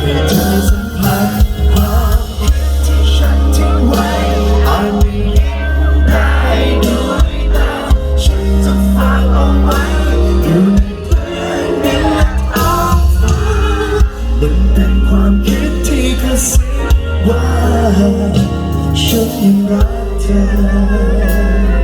ให้เธอสัมผัสความคิดที่ฉันทิ้งไว้อาจไม่เห็นได้ด้วยตาฉันจะฝากเอาไว้อยู่ในพื้นดินและท้องฟ้ามันเป็นความคิดที่กระซิบว่าฉันยังรักเธอ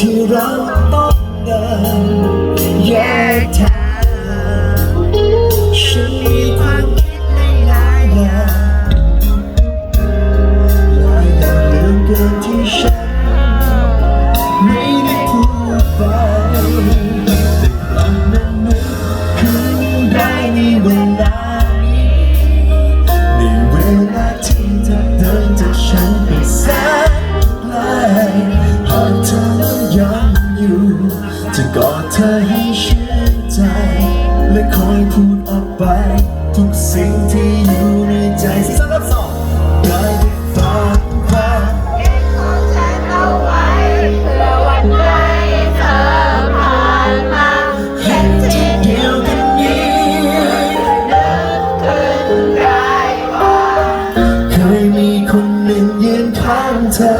ที่เราต้องเดิน กอดเธอให้ชื่นใจ และคอยพูดออกไป ทุกสิ่งที่อยู่ในใจสำหรับสองได้ได้ฟังควาเก็บของฉันเอาไว้เพื่อวันไหนเธอผ่านมาเห็นที่เดียวกันนี้นึกขึ้นได้ว่าเคยมีคนหนึ่งยืนข้างเธอ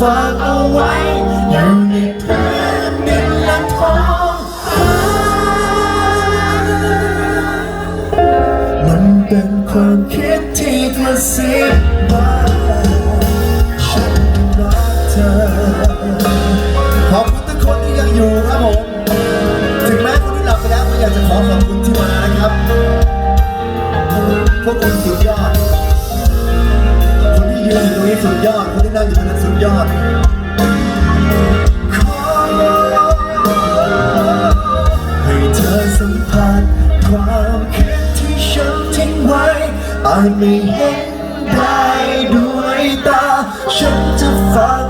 ฝากเอาไว้อยู่ในพื้นดินและท้องฟ้ามันเป็นความคิดที่กระซิบว่าฉันรักเธอขอบคุณทุกคนที่ยังอยู่ครับผมถึงแม้คนที่หลับไปแล้วก็อยากจะขอขอบคุณที่มานะครับพวกคุณสุดยอด ยืนอยู่ตรงนี้สุดยอดคนที่นั่งอยู่ตรงนั้นสุดยอดขอให้เธอสัมผัสความคิดที่ฉันทิ้งไว้อาจไม่เห็นได้ด้วยตา ฉันจะฝา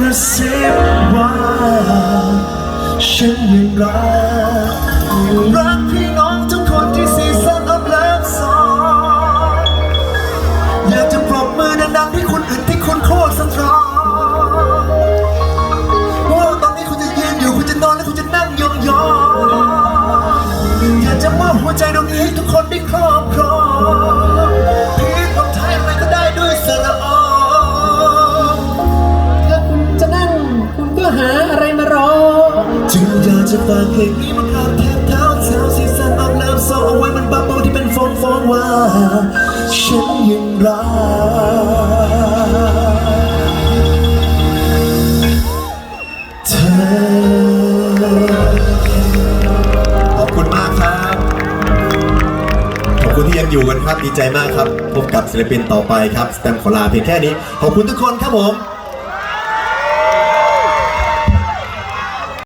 กระซิบว่าฉันยังรักยังรักพี่น้องทุกคนที่ซีซั่นอัพแล้วสองอยากจะปรบมือดังๆให้คนอื่นที่คุณโคตรสตรองว่าตอนนี้คุณจะยืนอยู่คุณจะนอนและคุณจะนั่งยองๆอยากจะมอบหัวใจตรงนี้ให้ทุกคนได้ครอบครอง จะฝากเพลงนี้มาพาดแทบเท้าเท้าซีซั่นออกน้ำซองเอาไว้มันบับเบิ้ลที่เป็นฟองฟองว่า ฉันยังรักเธอ ขอบคุณมากครับ ขอบคุณที่ยังอยู่กันครับดีใจมากครับ พบกับศิลปินต่อไปครับ สแตมขอลาเพียงแค่นี้ ขอบคุณทุกคนครับผม